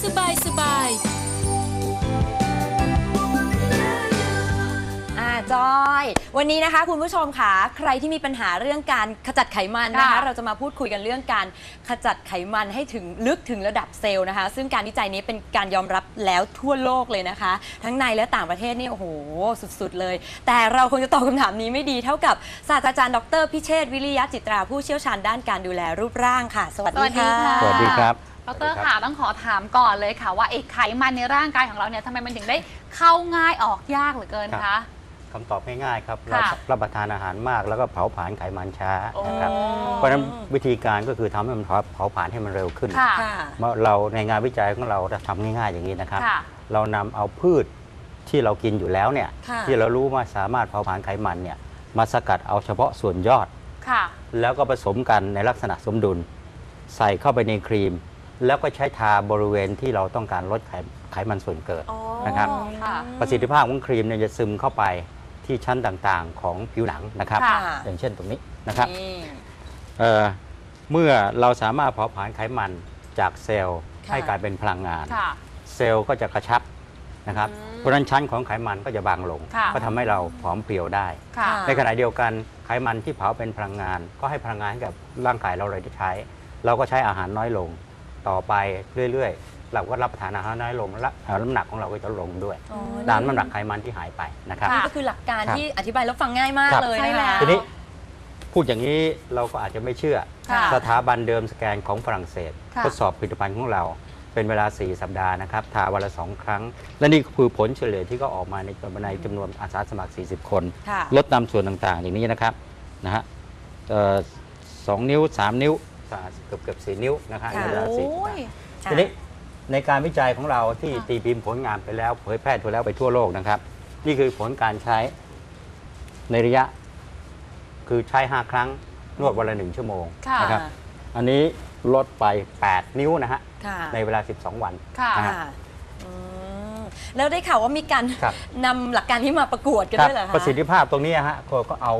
สบายสบายอ่าจอย วันนี้นะคะคุณผู้ชมค่ะใครที่มีปัญหาเรื่องการขจัดไขมันนะคะ ค่ะ เราจะมาพูดคุยกันเรื่องการขจัดไขมันให้ถึงลึกถึงระดับเซลล์นะคะ ซึ่งการวิจัยนี้เป็นการยอมรับแล้วทั่วโลกเลยนะคะ ทั้งในและต่างประเทศนี่โอ้โหสุดๆเลย แต่เราคงจะตอบคำถามนี้ไม่ดีเท่ากับศาสตราจารย์ดรพิเชษฐ์วิริยะจิตราผู้เชี่ยวชาญด้านการดูแลรูปร่างค่ะ สวัสดีค่ะ สวัสดีค่ะสวัสดีครับ ดรค่ะต้องขอถามก่อนเลยค่ะ ว่าไอ้ไขมันในร่างกายของเราเนี่ยทำไมมันถึงได้เข้าง่ายออกยากเหลือเกินครัคะบคำตอบง่ายๆครับค่ะเรารับประทานอาหารมากแล้วก็เผาผลาญไขมันช้าโอ้นะครับเพราะฉะนั้นวิธีการก็คือทำให้มันเผาเผาผลาญให้มันเร็วขึ้นค่ะค่ะเมื่อเราในงานวิจัยของเราจะทำง่ายๆอย่างนี้นะครับค่ะเรานำเอาพืชที่เรากินอยู่แล้วเนี่ยค่ะที่เรารู้ว่าสามารถเผาผลาญไขมันเนี่ยมาสกัดเอาเฉพาะส่วนยอดค่ะแล้วก็ผสมกันในลักษณะสมดุล ใส่เข้าไปในครีม แล้วก็ใช้ทาบริเวณที่เราต้องการลดไขไขมันส่วนเกิด อ๋อนะครับ ค่ะ ประสิทธิภาพของครีมเนี่ยจะซึมเข้าไปที่ชั้นต่างๆ ของผิวหนังนะครับ ค่ะ อย่างเช่นตรงนี้นะครับนี่ เอ่อเมื่อเราสามารถเผาผลาญไขมันจากเซลล์ค่ะ ให้กลายเป็นพลังงาน ค่ะ เซลล์ก็จะกระชับนะครับ อืมเพราะฉะนั้นชั้นของไขมันก็จะบางลง ค่ะ ก็ทำให้เราผอมเพรียวได้ ค่ะ ในขณะเดียวกันไขมันที่เผาเป็นพลังงาน ก็ให้พลังงานให้กับร่างกายเราเลยได้ใช้ เราก็ใช้อาหารน้อยลง ต่อไปเรื่อยๆ เราก็รับประทานอาหารน้อยลงและเอ่อน้ำหนักของเราก็จะลงด้วยอ๋อตามน้ำหนักไขมันที่หายไปนะครับค่ะนี่ก็คือหลักการครับที่อธิบายแล้วฟังง่ายมากครับ เลยใช่นะแล้คะวทีนี้พูดอย่างนี้เราก็อาจจะไม่เชื่อ ค่ะ สถาบันเดิมสแกนของฝรั่งเศสค่ะ ทดสอบผลิตภัณฑ์ของเรา เป็นเวลา 4 สัปดาห์นะครับทาวันละสองครั้ง และนี่คือผลเฉลี่ยที่ก็ออกมาในในจำนวนอาสาสมัคร 40 คน ค่ะ ลดตามส่วนต่างๆ อย่างนี้นะครับนะฮะเอ่อสองนิ้ว 3 นิ้ว เกือบเกือบสี่นิ้วนะครับในค่ะ เวลาสี่โอ้ยค่ะทีนี้ในการวิจัยของเราที่ค่ะ ตีพิมพ์ผลงานไปแล้วเผยแพร่ทั่วแล้วไปทั่วโลกนะครับ นี่คือผลการใช้ในระยะ คือใช้ 5 ครั้งนวดวันละหนึ่งชั่วโมงค่ะ นะครับ อันนี้ลดไป 8 นิ้วนะฮะค่ะในเวลา 12 วันค่ะ นะฮะ ค่ะอืม แล้วได้ข่าวว่ามีการครับ นำหลักการที่มาประกวดกันครับด้วยเหรอคะ ประสิทธิภาพตรงนี้ฮะเขาก็เอา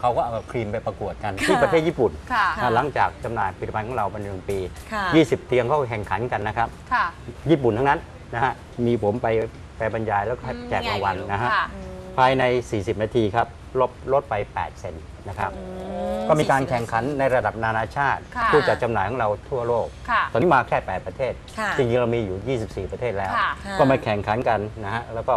เขาก็เอาครีมไปประกวดกันค่ะที่ประเทศญี่ปุ่นค่ะค่ะหลังจากจำหน่ายผลิตภัณฑ์ของเราเป็นหนึ่งปี ค่ะ 20 เตียงเขาแข่งขันกันนะครับ ค่ะญี่ปุ่นทั้งนั้นนะฮะมีผมไปไปบรรยายแล้วก็อืมแจกรางวัลนะฮะค่ะอืม ภายใน 40 นาทีครับลดลดไป 8 เซนนะครับอืก็มีการแข่งขันในระดับนานาชาติ ค่ะผู้จัดจำหน่ายของเราทั่วโลก ค่ะตอนนี้มาแค่ 8 ประเทศ ค่ะจริงๆเรามีอยู่ 24 ประเทศแล้ว ค่ะค่ะก็มาแข่งขันกันนะฮะแล้วก็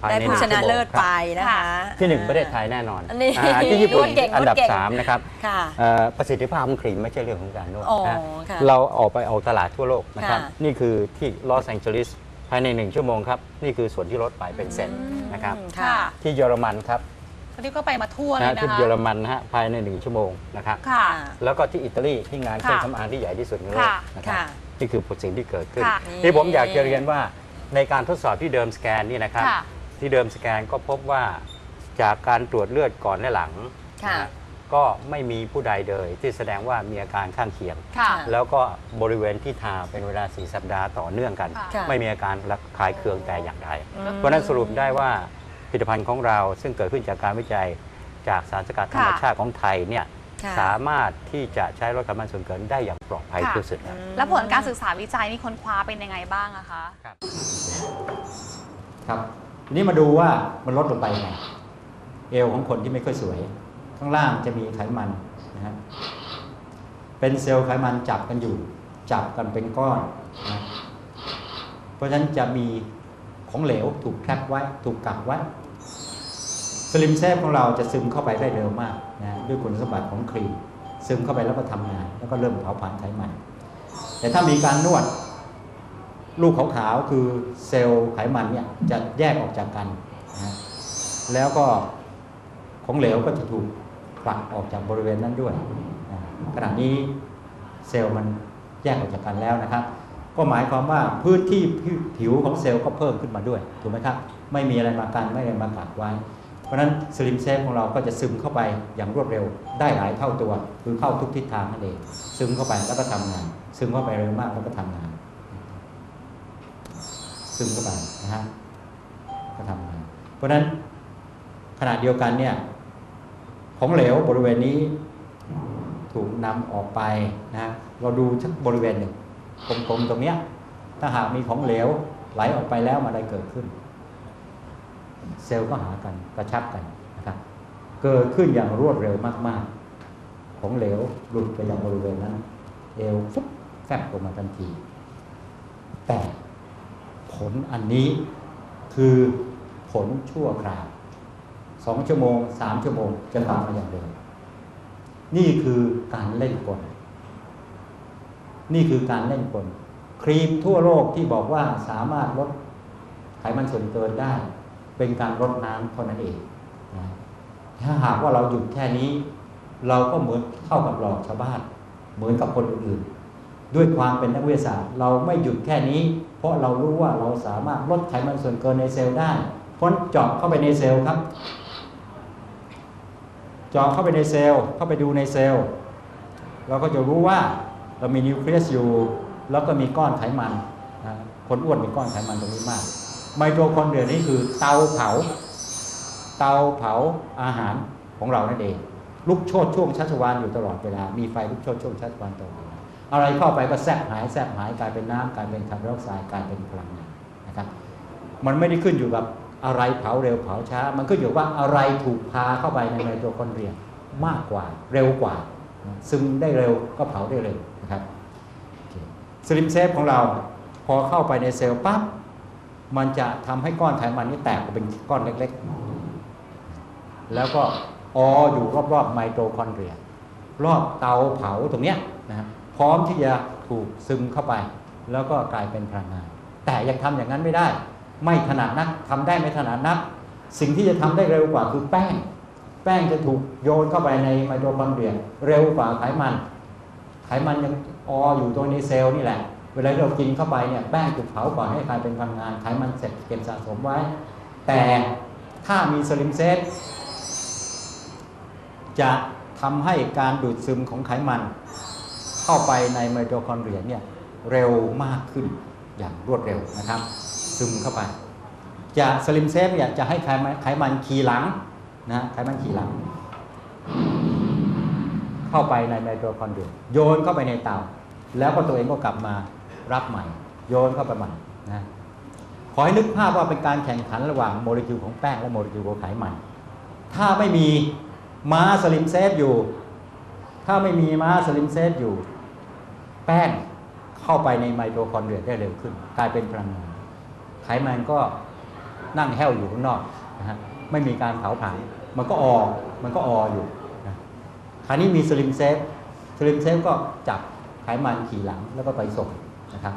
ภายได้ในผู้ชนะเลิศครัไปบนะคะที่หนึ่งประเทศไทยแน่นอนอันนี้อ่าที่ญี่ปุ่นนวดเก่งอันดับนวดเก่ง3นะครับ ค่ะ เอ่อประสิทธิภาพของครีมไม่ใช่เรื่องของการนวดอ๋อนะค่ะเราออกไปออกตลาดทั่วโลกนะครับ ค่ะนี่คือที่ลอสแองเจลิส ภายใน 1 ชั่วโมงครับ นี่คือส่วนที่ลดไปเป็นเซนนะครับอืมค่ะที่เยอรมันครับตอนนี้ก็ไปมาทั่วเลยนะนะที่คะเยอรมันนะฮะภายใน 1 ชั่วโมงนะครับ ค่ะ แล้วก็ที่อิตาลีที่งานเครื่องค่ะสำอางที่ใหญ่ที่สุดในโลกค่ะนะครับค่ะนี่คือผลสิ่งที่เกิดขึ้น ค่ะที่ผมอยากจะเรียนว่าในการทดสอบที่เดิมสแกนนี่นะครับ ค่ะที่เดิมสแกนก็พบว่าจากการตรวจเลือดก่อนและหลังค่ะ นะฮะ ก็ไม่มีผู้ใดเลยที่แสดงว่ามีอาการข้างเคียง ค่ะ แล้วก็บริเวณที่ทาเป็นเวลา 4 สัปดาห์ต่อเนื่องกัน ค่ะค่ะไม่มีอาการระคายเคืองแต่อย่างใดอืมเพราะฉะนั้นสรุปได้ว่าผลิตภัณฑ์ของเราซึ่งเกิดขึ้นจากการวิจัยจากสารสกัดธรรมชาติของไทยเนี่ยค่ะสามารถที่จะใช้ลดไขมันส่วนเกินได้อย่างปลอดภัยค่ะที่สุดแล้วแล้วผลการศึกษาวิจัยนี่ค้นคว้าเป็นยังไงบ้างอะคะ ครับทีนี้มาดูว่ามันลดลงไปยังไงเอวของคนที่ไม่ค่อยสวย ข้างล่างจะมีไขมันนะฮะเป็นเซลล์ไขมันจับกันอยู่ จับกันเป็นก้อนนะเพราะฉะนั้นจะมีของเหลวถูกแคปไว้ ถูกกักไว้สลิมเซฟของเราจะซึมเข้าไปได้เร็วมากนะด้วยคุณสมบัติของครีม ซึมเข้าไปแล้วก็ทำงาน แล้วก็เริ่มเผาผลาญไขมัน แต่ถ้ามีการนวด ลูกขาวๆคือเซลล์ไขมันเนี่ยจะแยกออกจากกันนะแล้วก็ของเหลวก็จะถูก ผลักออกจากบริเวณนั้นด้วยนะขณะนี้เซลล์มันแยกออกจากกันแล้วนะครับ ก็หมายความว่าพื้นที่ผิวของเซลล์ก็เพิ่มขึ้นมาด้วยถูกไหมครับไม่มีอะไรมากันไม่มีอะไรมากักไว้ เพราะฉะนั้นสลิมเซฟของเราก็จะซึมเข้าไปอย่างรวดเร็วได้หลายเท่าตัว คือเข้าทุกทิศทางนั่นเองซึมเข้าไปแล้วก็ทำงาน ซึมเข้าไปเร็วมากแล้วก็ทำงาน ซึมเข้าไปนะฮะก็ทำงาน เพราะฉะนั้นขณะเดียวกันเนี่ย ของเหลวบริเวณนี้ ถูกนำออกไปนะฮะเราดูชักบริเวณหนึ่งกลมๆตรงเนี้ยถ้าหากมีของเหลวไหลออกไปแล้วมันอะไรเกิดขึ้น เซลล์ก็หากันกระชับกันนะครับเกิดขึ้นอย่างรวดเร็วมากๆ ของเหลวหลุดไปยังบริเวณนั้น เอวฟุบแฟบลงมาทันที แต่ผลอันนี้คือผลชั่วคราว สองชั่วโมงสามชั่วโมงจะกลับมาอย่างเดิมนี่คือการเล่นกล นี่คือการเล่นกล ครีมทั่วโลกที่บอกว่าสามารถลดไขมันส่วนเกินได้ เป็นการลดน้ำเท่านั้นเอง ถ้าหากว่าเราหยุดแค่นี้ เราก็เหมือนเท่ากับหลอกชาวบ้าน เหมือนกับคนอื่นๆด้วยความเป็นนักวิทยาศาสตร์ เราไม่หยุดแค่นี้ เพราะเรารู้ว่าเราสามารถลดไขมันส่วนเกินในเซลล์ได้พ้นเจาะเข้าไปในเซลล์ครับ เจาะเข้าไปในเซลล์เข้าไปดูในเซลล์เราก็จะรู้ว่าเรามีนิวเคลียสอยู่ แล้วก็มีก้อนไขมันนะคนอ้วนมีก้อนไขมันตรงนี้มาก ไมโทคอนเดรียนี่คือเตาเผา เตาเผาอาหารของเรานั่นเอง ลุกโชดช่วงชัชวานอยู่ตลอดเวลา มีไฟลุกโชดช่วงชัชวานตลอดอะไรเข้าไปก็แทบหายแทบหายกลายเป็นน้ำกลายเป็นคาร์บอนไดออกไซด์กลายเป็นพลังงานนะครับ มันไม่ได้ขึ้นอยู่กับ อะไรเผาเร็วเผาช้า มันขึ้นอยู่ว่าอะไรถูกพาเข้าไปในไมโทคอนเดรียมากกว่าเร็วกว่า ซึมได้เร็วก็เผาได้เร็วนะครับสลิมเซฟของเราพอเข้าไปในเซลล์ปั๊บมันจะทำให้ก้อนไขมันนี่แตกเป็นก้อนเล็กๆ แล้วก็อออยู่รอบๆไมโทคอนเดรีย รอบเตาเผาตรงเนี้ยนะพร้อมที่จะถูกซึมเข้าไป แล้วก็กลายเป็นพลังงานแต่ยังทำอย่างนั้นไม่ได้ ไม่ถนัดนักทำได้ไม่ถนัดนัก สิ่งที่จะทำได้เร็วกว่าคือแป้ง แป้งจะถูกโยนเข้าไปในไมโทคอนเดรียเร็วกว่าไขมัน ไขมันยังอออยู่ตรงในเซลล์นี่แหละ เวลาเรากินเข้าไปเนี่ยแป้งถูกเผาก่อนให้กลายเป็นพลังงานไขมันเสร็จเก็บสะสมไว้ แต่ถ้ามีสลิมเซตจะทำให้การดูดซึมของไขมัน เข้าไปในไมโทคอนเดรียเนี่ยเร็วมากขึ้นอย่างรวดเร็วนะครับ ซึมเข้าไป จะสลิมเซฟเนี่ยจะให้ไขมันไขมันขี่หลังนะไขมันขี่หลัง เข้าไปในไมโทคอนเดรียโยนเข้าไปในเตา แล้วก็ตัวเองก็กลับมารับใหม่ โยนเข้าไปใหม่นะขอให้นึกภาพว่าเป็นการแข่งขันระหว่างโมเลกุลของแป้งและโมเลกุลของไขมัน ถ้าไม่มีม้าสลิมเซฟอยู่ ถ้าไม่มีม้าสลิมเซฟอยู่ แป้งเข้าไปในไมโทคอนเดรียได้เร็วขึ้น กลายเป็นพลังงาน ไขมันก็นั่งแห้วอยู่ข้างนอกนะฮะไม่มีการเผาผลาญมันก็ออมันก็อออยู่นะคราวนี้มีสลิมเซฟสลิมเซฟก็จับไขมันขี่หลังแล้วก็ไปส่งนะครับ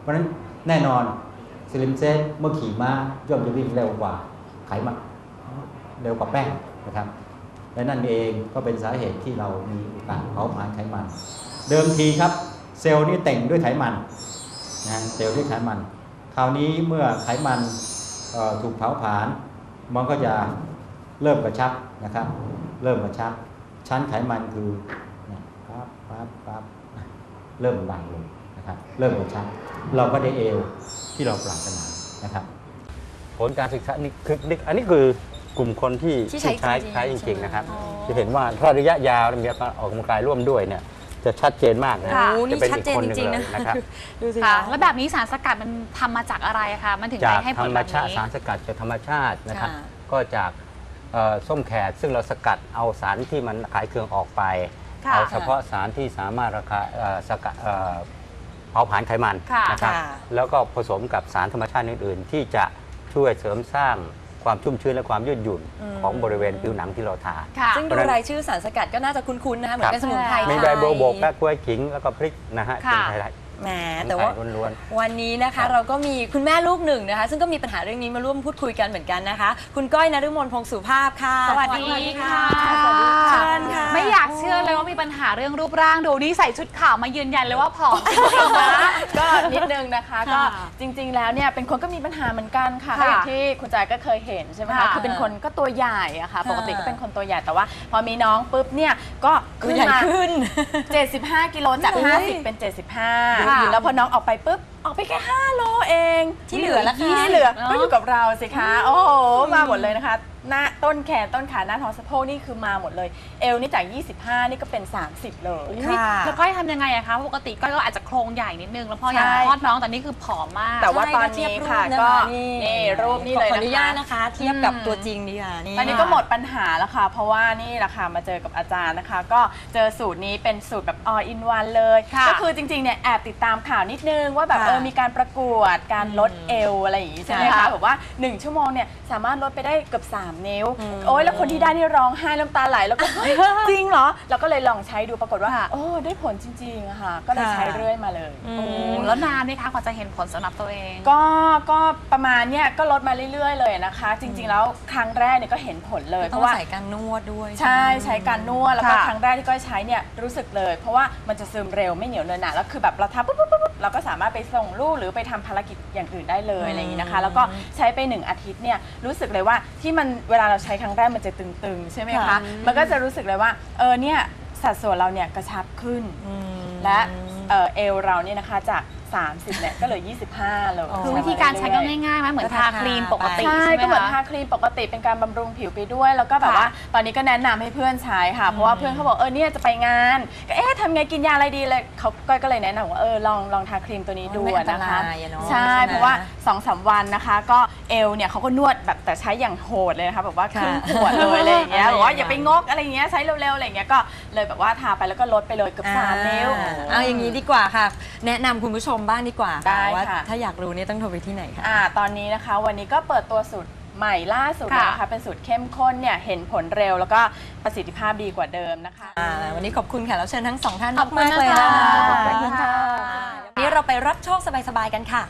เพราะฉะนั้นแน่นอนสลิมเซฟเมื่อขี่ม้าย่อมจะวิ่งเร็วกว่าไขมันเร็วกว่าแป้งนะครับและนั่นเองก็เป็นสาเหตุที่เรามีโอกาสเผาผลาญไขมัน เดิมทีครับ เซลล์นี่แต่งด้วยไขมันนะเซลล์ด้วยไขมัน คราวนี้เมื่อไขมันเอ่อถูกเผาผลาญมันก็จะเริ่มกระชับนะครับ เริ่มกระชับ ชั้นไขมันคือเนี่ยปั๊บปั๊บปั๊บนะเริ่มบางลงนะครับ เริ่มกระชับ เราก็ได้เอวที่เราปรารถนานะครับ ผลการศึกษานี่คือนี่อันนี้คือกลุ่มคนที่ที่ใช้ใช้จริงๆใช้จใช่ริงไหมๆนะครับอ๋อจะเห็นว่าถ้าระยะยาวมีการออกกำลังกายร่วมด้วยเนี่ย จะชัดเจนมากนะค่ะ โอ้จะนี่เป็นชัดอีกเจนคนจหนึ่งริงๆเลนะ ยนะครับดูสิค่ะ คะแล้วแบบนี้สารสกัดมันทำมาจากอะไรคะ มันถึงจากได้ให้ผธรลรมแบบชาตินี้ สารสกัดจากธรรมชาตินะครับ ค่ะ ก็จากเอ่อส้มแขกซึ่งเราสกัดเอาสารที่มันขายเครื่องออกไป ค่ะ เอาเฉพาะสารที่สามารถราคาเอ่อสกัดเอ่อเผาผลาญไขมันค่ะ นะครับ ค่ะ แล้วก็ผสมกับสารธรรมชาติอื่น ๆ ที่จะช่วยเสริมสร้าง ความชุ่มชื้นและความยืดหยุ่นอืม ของบริเวณผิวหนังที่เราทา ค่ะ ซึ่งดูรายชื่อสารสกัดก็น่าจะคุ้นๆนะคะเหมือนเป็นสมุนไพรมีไทใบยโบวบกและกล้วยขิงแล้วก็พริกนะฮะค่ะ เป็นไทย แหมๆแต่ว่าไทยล้วนวันนี้นะครัคะบเราก็มีคุณแม่ลูกหนึ่งนะคะ ซึ่งก็มีปัญหาเรื่องนี้มาร่วมพูดคุยกันเหมือนกันนะคะ คุณก้อยนฤมลพงศ์สุภาพค่ะสวัสดีค่ะ สวัสดีค่ะเชิญค่ะ ไม่อยากเชื่อเลยว่ามีปัญหาเรื่องรูปร่างดูนี่ใส่ชุดขาวมายืนยันเลยว่าผอมจริงๆนะก็นิดนึงนะคะค่ะก็จริง ๆ แล้วเนี่ยเป็นคนก็มีปัญหาเหมือนกันค่ะค่ะก็อย่างที่คุณจายก็เคยเห็นใช่ไหมค่ะคะคือเป็นคนก็ตัวใหญ่อะค่ะค่ะ ปกติก็เป็นคนตัวใหญ่แต่ว่า พอมีน้องปุ๊บเนี่ยก็คือ ขึ้นใหญ่มา ขึ้น 75 กิโลจากโอ้ย50 เป็น ค่ะ75 แล้วพอน้องออกไปปุ๊บ ออกไปแค่ 5 โลเองที่เหลือล่ะคะที่เหลือเนอะก็อยู่กับเราสิคะ โอ้โห มาหมดเลยนะคะ หน้า ต้นแขนต้นขาหน้าท้องสะโพกนี่คือมาหมดเลย เอวนี่จาก 25 นี่ก็เป็น 30 เลยอุ๊ยค่ะ แล้วก้อยทำยังไงอะคะปกติก้อยก็อาจจะโครงใหญ่นิดนึง แล้วพออยากใช่ คลอดน้องแต่นี่คือผอมมาก แต่ว่าใช่ตอนเทียบนี้รูปค่ะนก็นี่รูปนี่เลยขออนุญาตนะคะนะคะ เทียบกับอืมตัวจริงดีค่ะนี่ ตอนนี้ก็หมดปัญหาแล้วค่ะ เพราะว่านี่แหละค่ะมาเจอกับอาจารย์นะคะ ก็เจอสูตรนี้เป็นสูตรแบบ all in one เลย ค่ะ ก็คือจริงๆเนี่ยแอบติดตามข่าวนิดนึงว่าแบบค่ะเออมีการประกวดการลดเอวอะไรอย่างงี้ใช่ไหมค่ะ คะแบบว่า 1 ชั่วโมงเนี่ยสามารถลดไปได้เกือบ 3 นิ้วอืมโอ้ยแล้วคนที่ได้นี่ร้องไห้น้ำตาไหลแล้วก็เฮ้ยจริงเหรอเราก็เลยลองใช้ดูปรากฏว่าค่ะโอ้ได้ผลจริงๆอะค่ะ ก็เลยค่ะใช้เรื่อยมาเลยอืโอ้มแล้วนานไหมคะกว่าจะเห็นผลสำหรับตัวเอง ก็ก็ประมาณเนี่ยก็ลดมาเรื่อยๆ เลยนะคะ จริง ๆ แล้วครั้งแรกเนี่ยก็เห็นผลเลยเพต้องราะว่า ใส่การนวดด้วยใช่ไหมใช้การนวดแล้วก็ค่ะ ครั้งแรกที่ก้อยใช้เนี่ยรู้สึกเลย เพราะว่ามันจะซึมเร็วไม่เหนียวเนอะหนะแล้วคือแบบเราทำปุ๊บปุ๊บปุ๊บปุ๊บ เราก็สามารถไปส่งลูกหรือไปทำภารกิจอย่างอื่นได้เลยอืมอะไรอย่างนี้นะคะ แล้วก็ใช้ไปหนึ่งอาทิตย์เนี่ยรู้สึกเลยว่าที่มันเวลาเราใช้ครั้งแรกมันจะตึงๆ ใช่ไหมคะค่ะมันก็จะรู้สึกเลยว่าเออเนี่ยสัดส่วนเราเนี่ยกระชับขึ้นอืมและเอ่อเอวเราเนี่ยนะคะจาก 30เนี่ยก็เหลือ 25 เลยอ๋อคือวิธีการใช้ก็ง่ายๆไหมเหมือนทาครีมปกติใช่ใช่ไหมก็เหมือนคะทาครีมปกติเป็นการบำรุงผิวไปด้วย แล้วก็แบบค่ะว่าตอนนี้ก็แนะนำให้เพื่อนใช้ค่ะ เพราะว่าเพื่อนเขาบอกเออเนี่ยจะไปงานก็เอ๊ะทำไงกินยาอะไรดีเลยเขาก้อยก็เลยแนะนำว่าเออลองลองทาครีมตัวนี้ดูไม่อันตนะคะรายอะเนาะใช่ใช่ไหมเพราะว่า2อสวันนะคะก็เอวเนี่ยเขาก็นวดแบบแต่ใช้อย่างโหดเลยนะคะแบบว่าครึ่งค่ะขวดเลยอะไรอย่างเงี้ยอะไรบอกว่าอย่างอย่าไปงกอะไรอย่างเงี้ยใช้เร็วๆอะไรอย่างเงี้ยก็เลยแบบว่าทาไปแล้วก็ลดไปเลยเกือบสามนิ้วอ่าเอาอย่างนี้ดีกว่าค่ะ แนะนำคุณผู้ชมบ้างดีกว่าได้ว่าค่ะ ถ้าอยากรู้เนี่ยต้องโทรไปที่ไหนคะ อ่าตอนนี้นะคะวันนี้ก็เปิดตัวสูตรใหม่ล่าสุดเลยนะคะเป็นสูตรเข้มข้นเนี่ยเห็นผลเร็วแล้วก็ประสิทธิภาพดีกว่าเดิมนะคะ อ่าวันนี้ขอบคุณค่ะแล้วเชิญทั้งสองท่านขอบคุณมากๆเลยนะคะค่ะขอบคุณค่ะ วันนี้เราไปรับโชคสบายๆกันค่ะ